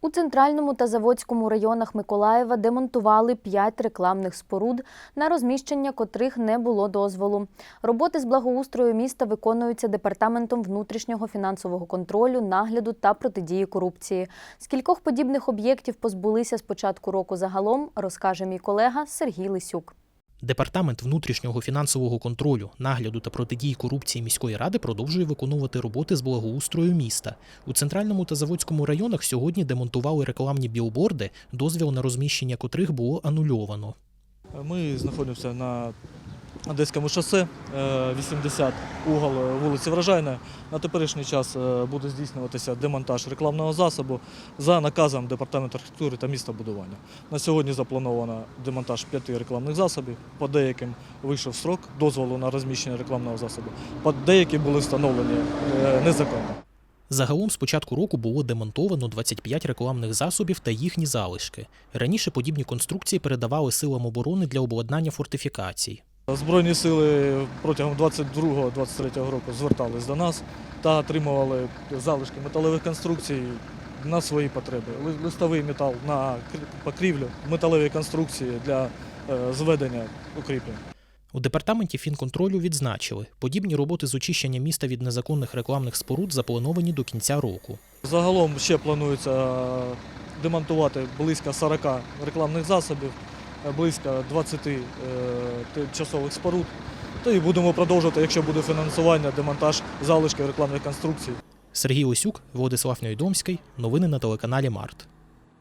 У центральному та заводському районах Миколаєва демонтували п'ять рекламних споруд, на розміщення котрих не було дозволу. Роботи з благоустрою міста виконуються департаментом внутрішнього фінансового контролю, нагляду та протидії корупції. Скількох подібних об'єктів позбулися з початку року загалом, розкаже мій колега Сергій Лисюк. Департамент внутрішнього фінансового контролю, нагляду та протидії корупції міської ради продовжує виконувати роботи з благоустрою міста. У центральному та заводському районах сьогодні демонтували рекламні білборди, дозвіл на розміщення котрих було анульовано. Ми знаходимося на Одеському шосе, е, 80 угол вулиці Врожайна. На теперішній час е, буде здійснюватися демонтаж рекламного засобу за наказом Департаменту архітектури та містобудування. На сьогодні заплановано демонтаж п'яти рекламних засобів. По деяким вийшов срок дозволу на розміщення рекламного засобу. По деякі були встановлені е, незаконно. Загалом з початку року було демонтовано 25 рекламних засобів та їхні залишки. Раніше подібні конструкції передавали силам оборони для обладнання фортифікацій. Збройні сили протягом 22-23 року звертались до нас та отримували залишки металевих конструкцій на свої потреби. Листовий метал на кр- покрівлю, металеві конструкції для е, зведення укріплень. У департаменті фінконтролю відзначили, подібні роботи з очищення міста від незаконних рекламних споруд заплановані до кінця року. Загалом ще планується демонтувати близько 40 рекламних засобів, близько 20 часових споруд. Та і будемо продовжувати, якщо буде фінансування, демонтаж залишків рекламних конструкцій. Сергій Лисюк, Владислав Нойдомський. Новини на телеканалі Март.